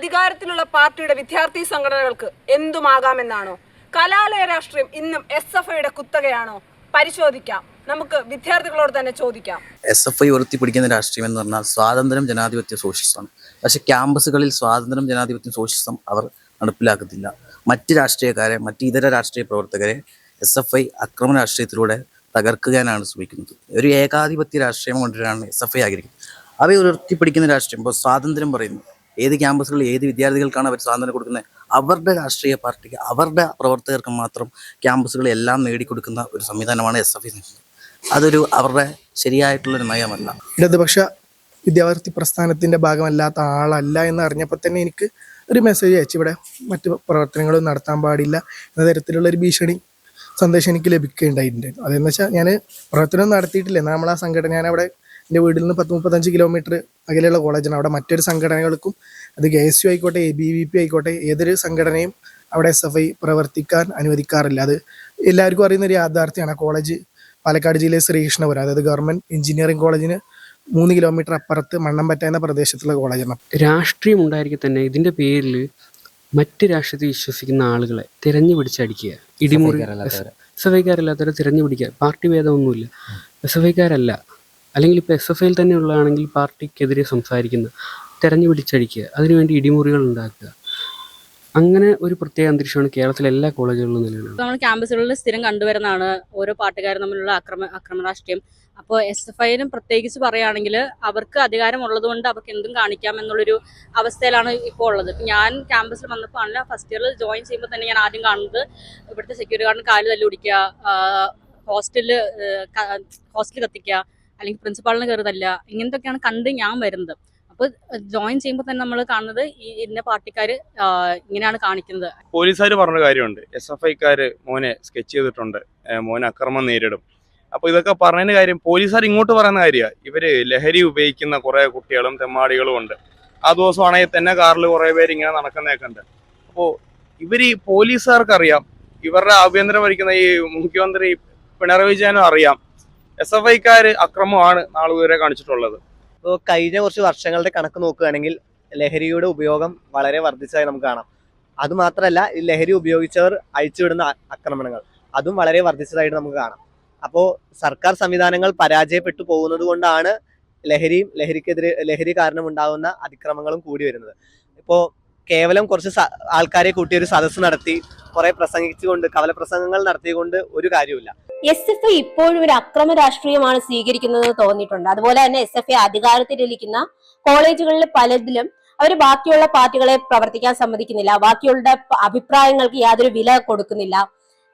അധികാരത്തിലുള്ള പാർട്ടിയുടെ വിദ്യാർത്ഥി സംഘടനകൾക്ക് എന്തുമാകാമെന്നാണോ? കലാലയ രാഷ്ട്രീയം ഇന്നും എസ് എഫ് ഐയുടെ കുത്തകയാണോ? പരിശോധിക്കാം. നമുക്ക് വിദ്യാർത്ഥികളോട് തന്നെ ചോദിക്കാം. എസ് എഫ് ഐ ഉയർത്തിപ്പിടിക്കുന്ന രാഷ്ട്രീയം എന്ന് പറഞ്ഞാൽ സ്വാതന്ത്ര്യം ജനാധിപത്യ സോഷ്യലിസമാണ് പക്ഷെ ക്യാമ്പസുകളിൽ സ്വാതന്ത്ര്യം ജനാധിപത്യ സോഷ്യലിസം അവർ നടപ്പിലാക്കത്തില്ല. മറ്റ് രാഷ്ട്രീയക്കാരെ മറ്റ് ഇതര രാഷ്ട്രീയ പ്രവർത്തകരെ എസ് എഫ് ഐ അക്രമ രാഷ്ട്രീയത്തിലൂടെ തകർക്കാനാണ് ശ്രമിക്കുന്നത്. ഒരു ഏകാധിപത്യ രാഷ്ട്രീയം കൊണ്ടുവരാനാണ് എസ് എഫ് ഐ ആഗ്രഹിക്കുന്നത്. അവയെ ഉയർത്തിപ്പിടിക്കുന്ന രാഷ്ട്രീയം ഇപ്പോൾ സ്വാതന്ത്ര്യം പറയുന്നു. ഏത് ക്യാമ്പസുകളിൽ ഏത് വിദ്യാർത്ഥികൾക്കാണ് അവർ സ്വാതന്ത്ര്യം കൊടുക്കുന്നത്? അവരുടെ രാഷ്ട്രീയ പാർട്ടിക്ക് അവരുടെ പ്രവർത്തകർക്ക് മാത്രം ക്യാമ്പസുകളെല്ലാം നേടിക്കൊടുക്കുന്ന ഒരു സംവിധാനമാണ് എസ് എഫ് അതൊരു അവരുടെ ശരിയായിട്ടുള്ളൊരു നയമല്ല. ഇടതുപക്ഷ വിദ്യാർത്ഥി പ്രസ്ഥാനത്തിന്റെ ഭാഗമല്ലാത്ത ആളല്ല എന്ന് അറിഞ്ഞപ്പോൾ തന്നെ എനിക്ക് ഒരു മെസ്സേജ് അയച്ചു. ഇവിടെ മറ്റ് പ്രവർത്തനങ്ങളും നടത്താൻ പാടില്ല എന്ന തരത്തിലുള്ള ഒരു ഭീഷണി സന്ദേശം എനിക്ക് ലഭിക്കുകയുണ്ടായിട്ടുണ്ടായിരുന്നു അതെന്ന് വെച്ചാൽ ഞാൻ പ്രവർത്തനം നടത്തിയിട്ടില്ല. എന്നാൽ നമ്മൾ ആ സംഘടന ഞാൻ അവിടെ എന്റെ വീട്ടിൽ നിന്ന് പത്ത് മുപ്പത്തഞ്ച് കിലോമീറ്റർ അകലെയുള്ള കോളേജാണ് അവിടെ മറ്റൊരു സംഘടനകൾക്കും അത് കെ എസ് യു ആയിക്കോട്ടെ എ ബി വി പി ആയിക്കോട്ടെ ഏതൊരു സംഘടനയും അവിടെ എസ് എഫ് ഐ പ്രവർത്തിക്കാൻ അനുവദിക്കാറില്ല. അത് എല്ലാവർക്കും അറിയുന്ന ഒരു യാഥാർത്ഥ്യമാണ്. കോളേജ് പാലക്കാട് ജില്ലയിലെ ശ്രീകൃഷ്ണപുരം അതായത് ഗവൺമെന്റ് എഞ്ചിനീയറിംഗ് കോളേജിന് മൂന്ന് കിലോമീറ്റർ അപ്പുറത്ത് മണ്ണമ്പറ്റ എന്ന പ്രദേശത്തുള്ള കോളേജാണ് രാഷ്ട്രീയം ഉണ്ടായിരിക്കെ തന്നെ ഇതിന്റെ പേരിൽ മറ്റ് രാഷ്ട്രീയത്തിൽ വിശ്വസിക്കുന്ന ആളുകളെ തിരഞ്ഞു പിടിച്ചടിക്കുക. ഇടിമുറി എസ് എഫ് ഐക്കാരല്ലാത്തവരെ തിരഞ്ഞു പിടിക്കുക. പാർട്ടി ഭേദമൊന്നുമില്ല. എസ് എഫ് ഐക്കാരല്ല അല്ലെങ്കിൽ ഇപ്പോൾ എസ് എഫ് ഐയിൽ തന്നെ ഉള്ളതാണെങ്കിൽ പാർട്ടിക്കെതിരെ സംസാരിക്കുന്ന തെരഞ്ഞു പിടിച്ചടിക്കുക അതിനുവേണ്ടി ഇടിമുറികൾ ഉണ്ടാക്കുക. അങ്ങനെ ഒരു പ്രത്യേക അന്തരീക്ഷമാണ് കേരളത്തിലെ എല്ലാ കോളേജുകളിലും നിലവിലുള്ളത്. ക്യാമ്പസുകളിൽ സ്ഥിരം കണ്ടുവരുന്നതാണ് ഓരോ പാർട്ടിക്കാരും തമ്മിലുള്ള അക്രമ അക്രമ രാഷ്ട്രീയം അപ്പോൾ എസ് എഫ് ഐനും പ്രത്യേകിച്ച് പറയുകയാണെങ്കിൽ അവർക്ക് അധികാരം ഉള്ളതുകൊണ്ട് അവർക്ക് എന്തും കാണിക്കാം എന്നുള്ളൊരു അവസ്ഥയിലാണ് ഇപ്പോൾ ഉള്ളത്. ഞാൻ ക്യാമ്പസിൽ വന്നപ്പോൾ ആണല്ലോ ഫസ്റ്റ് ഇയറിൽ ജോയിൻ ചെയ്യുമ്പോൾ തന്നെ ഞാൻ ആദ്യം കാണുന്നത് ഇവിടുത്തെ സെക്യൂരിറ്റി ഗാർഡിന് കാൽ തല്ലി പിടിക്കുക ഹോസ്റ്റലിൽ ഹോസ്റ്റൽ കത്തിക്കുക അല്ലെങ്കിൽ പ്രിൻസിപ്പാളിന് കയറിയതല്ല ഇങ്ങനത്തെയൊക്കെയാണ് കണ്ട് ഞാൻ വരുന്നത്. അപ്പോൾ ജോയിൻ ചെയ്യുമ്പോൾ തന്നെ നമ്മൾ കാണുന്നത് ഈ ഇന്ന പാർട്ടിക്കാർ ഇങ്ങനെയാണ് കാണിക്കുന്നത്. പോലീസുകാർ പറഞ്ഞ കാര്യമുണ്ട്. എസ് എഫ് ഐക്കാര് മോനെ സ്കെച്ച് ചെയ്തിട്ടുണ്ട്. മോനെ അക്രമം നേരിടും. അപ്പൊ ഇതൊക്കെ പറയുന്ന കാര്യം പോലീസുകാർ ഇങ്ങോട്ട് പറയുന്ന കാര്യമാണ് ഇവർ ലഹരി ഉപയോഗിക്കുന്ന കുറെ കുട്ടികളും തെമ്മാടികളും ഉണ്ട്. ആ ദിവസമാണെങ്കിൽ തന്നെ കാറിൽ കുറെ പേര് ഇങ്ങനെ നടക്കുന്നതൊക്കെ ഉണ്ട്. അപ്പോ ഇവർ ഈ പോലീസുകാർക്ക് അറിയാം ഇവരുടെ ആഭ്യന്തരം ഭരിക്കുന്ന ഈ മുഖ്യമന്ത്രി പിണറായി വിജയനും അറിയാം. എസ് എഫ് ഐക്കാര് അക്രമമാണ് നാളുവരെ കാണിച്ചിട്ടുള്ളത്. ഇപ്പോൾ കഴിഞ്ഞ കുറച്ച് വർഷങ്ങളുടെ കണക്ക് നോക്കുകയാണെങ്കിൽ ലഹരിയുടെ ഉപയോഗം വളരെ വർദ്ധിച്ചതായി നമുക്ക് കാണാം. അതുമാത്രമല്ല ഈ ലഹരി ഉപയോഗിച്ചവർ അഴിച്ചുവിടുന്ന ആക്രമണങ്ങൾ അതും വളരെ വർദ്ധിച്ചതായിട്ട് നമുക്ക് കാണാം. അപ്പോൾ സർക്കാർ സംവിധാനങ്ങൾ പരാജയപ്പെട്ടു പോകുന്നത് കൊണ്ടാണ് ലഹരിയും ലഹരിക്കെതിരെ ലഹരി കാരണം ഉണ്ടാകുന്ന അതിക്രമങ്ങളും കൂടി വരുന്നത്. ഇപ്പോൾ കേവലം കുറച്ച് ആൾക്കാരെ കൂട്ടി ഒരു സദസ്സ് നടത്തി കുറെ പ്രസംഗിച്ചുകൊണ്ട് കവല പ്രസംഗങ്ങൾ നടത്തിയുകൊണ്ട് ഒരു കാര്യമില്ല എസ് എഫ് ഐ ഇപ്പോഴും ഒരു അക്രമ രാഷ്ട്രീയമാണ് സ്വീകരിക്കുന്നത് തോന്നിയിട്ടുണ്ട്. അതുപോലെ തന്നെ എസ് എഫ് ഐ അധികാരത്തിലിരിക്കുന്ന കോളേജുകളിൽ പലതിലും അവർ ബാക്കിയുള്ള പാർട്ടികളെ പ്രവർത്തിക്കാൻ സമ്മതിക്കുന്നില്ല. ബാക്കിയുള്ള അഭിപ്രായങ്ങൾക്ക് യാതൊരു വില കൊടുക്കുന്നില്ല.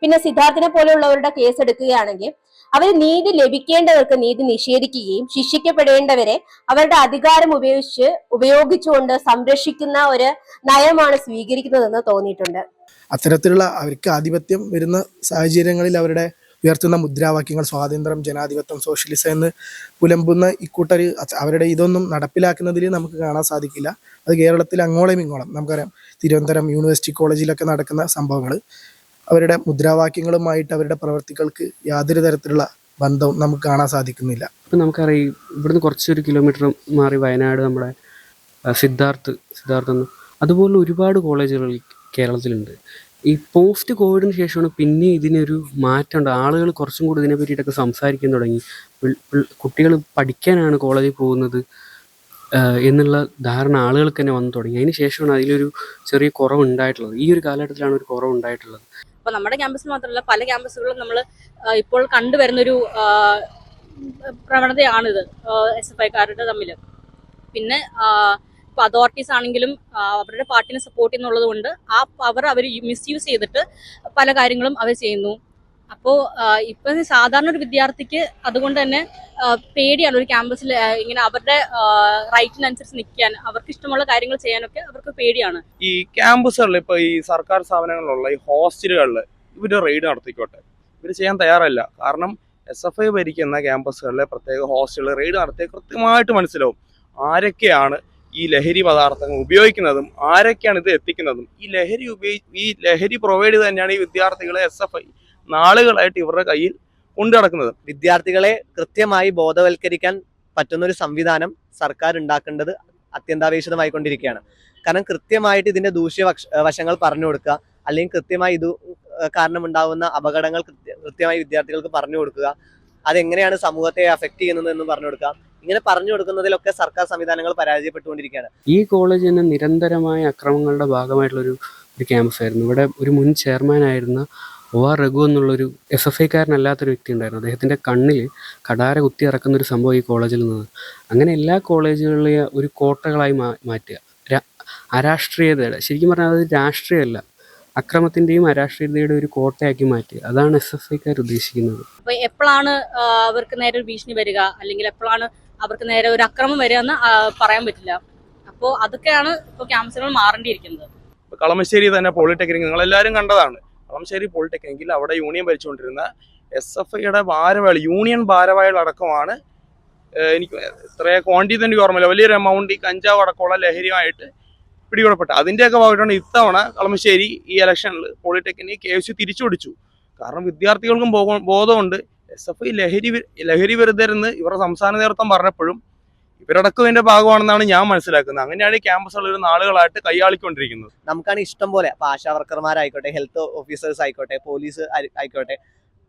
പിന്നെ സിദ്ധാർത്ഥിനെ പോലെയുള്ളവരുടെ കേസ് എടുക്കുകയാണെങ്കിൽ അവർ നീതി ലഭിക്കേണ്ടവർക്ക് നീതി നിഷേധിക്കുകയും ശിക്ഷിക്കപ്പെടേണ്ടവരെ അവരുടെ അധികാരം ഉപയോഗിച്ച് ഉപയോഗിച്ചുകൊണ്ട് സംരക്ഷിക്കുന്ന ഒരു നയമാണ് സ്വീകരിക്കുന്നതെന്ന് തോന്നിയിട്ടുണ്ട്. അത്തരത്തിലുള്ള അവർക്ക് ആധിപത്യം വരുന്ന സാഹചര്യങ്ങളിൽ അവരുടെ ഉയർത്തുന്ന മുദ്രാവാക്യങ്ങൾ സ്വാതന്ത്ര്യം ജനാധിപത്യം സോഷ്യലിസം എന്ന് പുലമ്പുന്ന ഇക്കൂട്ടർ അവരുടെ ഇതൊന്നും നടപ്പിലാക്കുന്നതിൽ നമുക്ക് കാണാൻ സാധിക്കില്ല. അത് കേരളത്തിൽ അങ്ങോളം ഇങ്ങോളം നമുക്കറിയാം. തിരുവനന്തപുരം യൂണിവേഴ്സിറ്റി കോളേജിലൊക്കെ നടക്കുന്ന സംഭവങ്ങൾ. അവരുടെ മുദ്രാവാക്യങ്ങളുമായിട്ട് അവരുടെ പ്രവർത്തികൾക്ക് യാതൊരു തരത്തിലുള്ള ബന്ധവും നമുക്ക് കാണാൻ സാധിക്കുന്നില്ല. ഇപ്പം നമുക്കറിയാം ഇവിടുന്ന് കുറച്ചൊരു കിലോമീറ്റർ മാറി വയനാട് നമ്മുടെ സിദ്ധാർത്ഥ് സിദ്ധാർത്ഥ് അതുപോലുള്ള ഒരുപാട് കോളേജുകൾ കേരളത്തിലുണ്ട്. ഈ പോസ്റ്റ് കോവിഡിന് ശേഷമാണ് പിന്നെ ഇതിനൊരു മാറ്റമുണ്ട്. ആളുകൾ കുറച്ചും കൂടി ഇതിനെ പറ്റിയിട്ടൊക്കെ സംസാരിക്കാൻ തുടങ്ങി. കുട്ടികൾ പഠിക്കാനാണ് കോളേജിൽ പോകുന്നത്. എന്നുള്ള ധാരണ ആളുകൾക്ക് തന്നെ വന്നു തുടങ്ങി. അതിന് ശേഷമാണ് അതിലൊരു ചെറിയ കുറവ് ഉണ്ടായിട്ടുള്ളത് ഈ ഒരു കാലഘട്ടത്തിലാണ് ഒരു കുറവ് ഉണ്ടായിട്ടുള്ളത് അപ്പോൾ നമ്മുടെ ക്യാമ്പസിൽ മാത്രമല്ല പല ക്യാമ്പസുകളിലും നമ്മൾ ഇപ്പോൾ കണ്ടുവരുന്നൊരു പ്രവണതയാണിത് എസ് എഫ് ഐക്കാരുടെ തമ്മിൽ പിന്നെ ഇപ്പോൾ അതോറിറ്റീസ് ആണെങ്കിലും അവരുടെ പാർട്ടിനെ സപ്പോർട്ട് ചെയ്യുന്നുള്ളത് കൊണ്ട് ആ പവർ അവർ മിസ്യൂസ് ചെയ്തിട്ട് പല കാര്യങ്ങളും അവർ ചെയ്യുന്നു. അപ്പോൾ ഇപ്പൊ സാധാരണ ഒരു വിദ്യാർത്ഥിക്ക് അതുകൊണ്ട് തന്നെ പേടിയാണ് ഒരു ക്യാമ്പസിൽ ഇങ്ങനെ അവരുടെ റൈറ്റിനനുസരിച്ച് നിൽക്കാൻ അവർക്ക് ഇഷ്ടമുള്ള കാര്യങ്ങൾ ചെയ്യാനൊക്കെ അവർക്ക് പേടിയാണ്. ഈ ക്യാമ്പസുകളിൽ ഇപ്പൊ ഈ സർക്കാർ സ്ഥാപനങ്ങളിലുള്ള ഈ ഹോസ്റ്റലുകളിൽ ഇവർ റെയ്ഡ് നടത്തിക്കോട്ടെ. ഇവർ ചെയ്യാൻ തയ്യാറല്ല. കാരണം എസ് എഫ് ഐ ഭരിക്കുന്ന ക്യാമ്പസുകളിലെ പ്രത്യേക ഹോസ്റ്റലുകൾ റെയ്ഡ് നടത്തിയ കൃത്യമായിട്ട് മനസ്സിലാവും ആരൊക്കെയാണ് ഈ ലഹരി പദാർത്ഥങ്ങൾ ഉപയോഗിക്കുന്നതും ആരൊക്കെയാണ് ഇത് എത്തിക്കുന്നതും. ഈ ലഹരി ഉപയോഗി ഈ ലഹരി പ്രൊവൈഡ് ചെയ്ത് തന്നെയാണ് ഈ വിദ്യാർത്ഥികളെ എസ് എഫ് ഐ നാളുകളായിട്ട് ഇവരുടെ കയ്യിൽ കൊണ്ടു നടക്കുന്നത്. വിദ്യാർത്ഥികളെ കൃത്യമായി ബോധവൽക്കരിക്കാൻ പറ്റുന്ന ഒരു സംവിധാനം സർക്കാർ ഉണ്ടാക്കേണ്ടത് അത്യന്താപേക്ഷിതമായിക്കൊണ്ടിരിക്കുകയാണ്. കാരണം കൃത്യമായിട്ട് ഇതിന്റെ ദൂഷ്യ വശങ്ങൾ പറഞ്ഞു കൊടുക്കുക അല്ലെങ്കിൽ കൃത്യമായി ഇത് കാരണം ഉണ്ടാകുന്ന അപകടങ്ങൾ കൃത്യമായി വിദ്യാർത്ഥികൾക്ക് പറഞ്ഞു കൊടുക്കുക അതെങ്ങനെയാണ് സമൂഹത്തെ അഫക്റ്റ് ചെയ്യുന്നത് എന്ന് പറഞ്ഞു കൊടുക്കുക ഇങ്ങനെ പറഞ്ഞു കൊടുക്കുന്നതിലൊക്കെ സർക്കാർ സംവിധാനങ്ങൾ പരാജയപ്പെട്ടുകൊണ്ടിരിക്കുകയാണ്. ഈ കോളേജ് തന്നെ നിരന്തരമായ അക്രമങ്ങളുടെ ഭാഗമായിട്ടുള്ളൊരു ഒരു ക്യാമ്പസ് ആയിരുന്നു ഇവിടെ ഒരു മുൻ ചെയർമാൻ ആയിരുന്ന ഒ ആർ രഘു എന്നുള്ളൊരു എസ് എഫ് ഐക്കാരനല്ലാത്തൊരു വ്യക്തി ഉണ്ടായിരുന്നു അദ്ദേഹത്തിന്റെ കണ്ണിൽ കടാര കുത്തി ഇറക്കുന്ന ഒരു സംഭവം ഈ കോളേജിൽ നിന്ന്. അങ്ങനെ എല്ലാ കോളേജുകളിലെയും ഒരു കോട്ടകളായി മാ മാറ്റുക. അരാഷ്ട്രീയതയുടെ ശരിക്കും പറഞ്ഞാൽ അത് രാഷ്ട്രീയമല്ല. അക്രമത്തിന്റെയും അരാഷ്ട്രീയതയുടെ ഒരു കോട്ടയാക്കി മാറ്റി. അതാണ് എസ് എഫ് ഐക്കാർ ഉദ്ദേശിക്കുന്നത്. അപ്പൊ എപ്പോഴാണ് അവർക്ക് നേരെ ഒരു ഭീഷണി വരിക? അല്ലെങ്കിൽ എപ്പോഴാണ് അവർക്ക് നേരെ ഒരു അക്രമം വരിക എന്ന് പറയാൻ പറ്റില്ല. അപ്പോൾ അതൊക്കെയാണ് ഇപ്പോൾ ക്യാമ്പസുകൾ മാറേണ്ടിയിരിക്കുന്നത്. കളമശ്ശേരി തന്നെ പോളിടെക്നിക് നിങ്ങൾ എല്ലാവരും കണ്ടതാണ്. കളമശ്ശേരി പോളിടെക്നിക്കിൽ അവിടെ യൂണിയൻ ഭരിച്ചുകൊണ്ടിരുന്ന എസ് എഫ് ഐയുടെ ഭാരവാഹികൾ യൂണിയൻ ഭാരവാഹികൾ അടക്കമാണ് എനിക്ക് ഇത്ര ക്വാണ്ടിറ്റി തന്നെ ഓർമ്മയില്ല. വലിയൊരു എമൗണ്ട് ഈ കഞ്ചാവ് അടക്കമുള്ള ലഹരിയുമായിട്ട് പിടികൂടപ്പെട്ടു. അതിന്റെയൊക്കെ ഭാഗമായിട്ടാണ് ഇത്തവണ കളമശ്ശേരി ഈ ഇലക്ഷനിൽ പോളിടെക്നിക് കെ എസ് യു തിരിച്ചു പിടിച്ചു കാരണം വിദ്യാർത്ഥികൾക്കും ബോധമുണ്ട്. എസ് എഫ് ഐ ലഹരി ലഹരി വിരുദ്ധരെന്ന് ഇവരുടെ സംസ്ഥാന നേതൃത്വം പറഞ്ഞപ്പോഴും ഇവരടക്കം ഇതിന്റെ ഭാഗമാണെന്നാണ് ഞാൻ മനസ്സിലാക്കുന്നത്. അങ്ങനെയാണ് ഈ ക്യാമ്പസുകൾ ഒരു നാളുകളായിട്ട് കൈയാളിക്കൊണ്ടിരിക്കുന്നത്. നമുക്കാണ് ഇഷ്ടം പോലെ. ഇപ്പൊ ആശാ വർക്കർമാരായിക്കോട്ടെ ഹെൽത്ത് ഓഫീസേഴ്സ് ആയിക്കോട്ടെ പോലീസ് ആയി- ആയിക്കോട്ടെ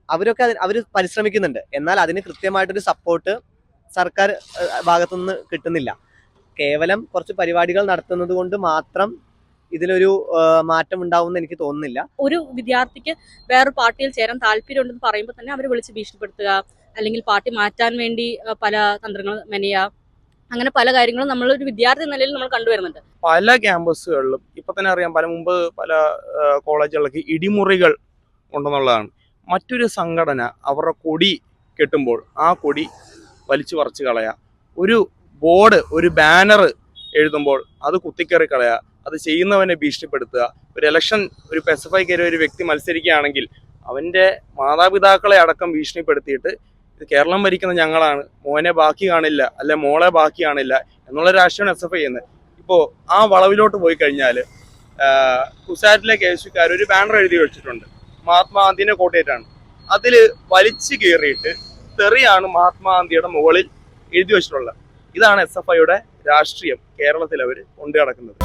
അവരൊക്കെ അവർ പരിശ്രമിക്കുന്നുണ്ട്. എന്നാൽ അതിന് കൃത്യമായിട്ടൊരു സപ്പോർട്ട് സർക്കാർ ഭാഗത്തുനിന്ന് കിട്ടുന്നില്ല. കേവലം കുറച്ച് പരിപാടികൾ നടത്തുന്നത് കൊണ്ട് മാത്രം ഇതിലൊരു മാറ്റം ഉണ്ടാവുമെന്ന് എനിക്ക് തോന്നുന്നില്ല. ഒരു വിദ്യാർത്ഥിക്ക് വേറൊരു പാർട്ടിയിൽ ചേരാൻ താല്പര്യമുണ്ടെന്ന് പറയുമ്പോൾ തന്നെ അവരെ വിളിച്ച് ഭീഷണിപ്പെടുത്തുക അല്ലെങ്കിൽ പാർട്ടി മാറ്റാൻ വേണ്ടി പല തന്ത്രങ്ങൾ മെനയുക. അങ്ങനെ പല കാര്യങ്ങളും നമ്മൾ ഒരു വിദ്യാർത്ഥി നിലയിൽ നമ്മൾ കണ്ടുവരുന്നുണ്ട് പല ക്യാമ്പസുകളിലും ഇപ്പൊ തന്നെ അറിയാം പല മുമ്പ് പല കോളേജുകളിലൊക്കെ ഇടിമുറികൾ ഉണ്ടെന്നുള്ളതാണ്. മറ്റൊരു സംഘടന അവരുടെ കൊടി കെട്ടുമ്പോൾ ആ കൊടി വലിച്ചു പറിച്ചു കളയുക ഒരു ബോർഡ് ഒരു ബാനർ എഴുതുമ്പോൾ അത് കുത്തിക്കറി കളയുക അത് ചെയ്യുന്നവനെ ഭീഷണിപ്പെടുത്തുക. ഒരു ഇലക്ഷൻ ഒരു സ്പെസിഫൈ കയറി ഒരു വ്യക്തി മത്സരിക്കുകയാണെങ്കിൽ അവന്റെ മാതാപിതാക്കളെ അടക്കം ഭീഷണിപ്പെടുത്തിയിട്ട് ഇത് കേരളം ഭരിക്കുന്ന ഞങ്ങളാണ്. മോനെ ബാക്കി കാണില്ല അല്ലെ മോളെ ബാക്കി കാണില്ല എന്നുള്ള രാഷ്ട്രീയമാണ് എസ് എഫ് ചെയ്യുന്നത്. ഇപ്പോൾ ആ വളവിലോട്ട് പോയി കഴിഞ്ഞാൽ കുസാറ്റിലെ കേസുകാർ ഒരു ബാനർ എഴുതി വെച്ചിട്ടുണ്ട്. മഹാത്മാഗാന്ധിനെ കോട്ടേറ്റാണ്. അതിൽ വലിച്ചു കീറിയിട്ട് തെറിയാണ് മഹാത്മാഗാന്ധിയുടെ മുകളിൽ എഴുതി വെച്ചിട്ടുള്ളത്. ഇതാണ് എസ് എഫ് ഐയുടെ രാഷ്ട്രീയം കേരളത്തിൽ അവർ കൊണ്ടു നടക്കുന്നത്.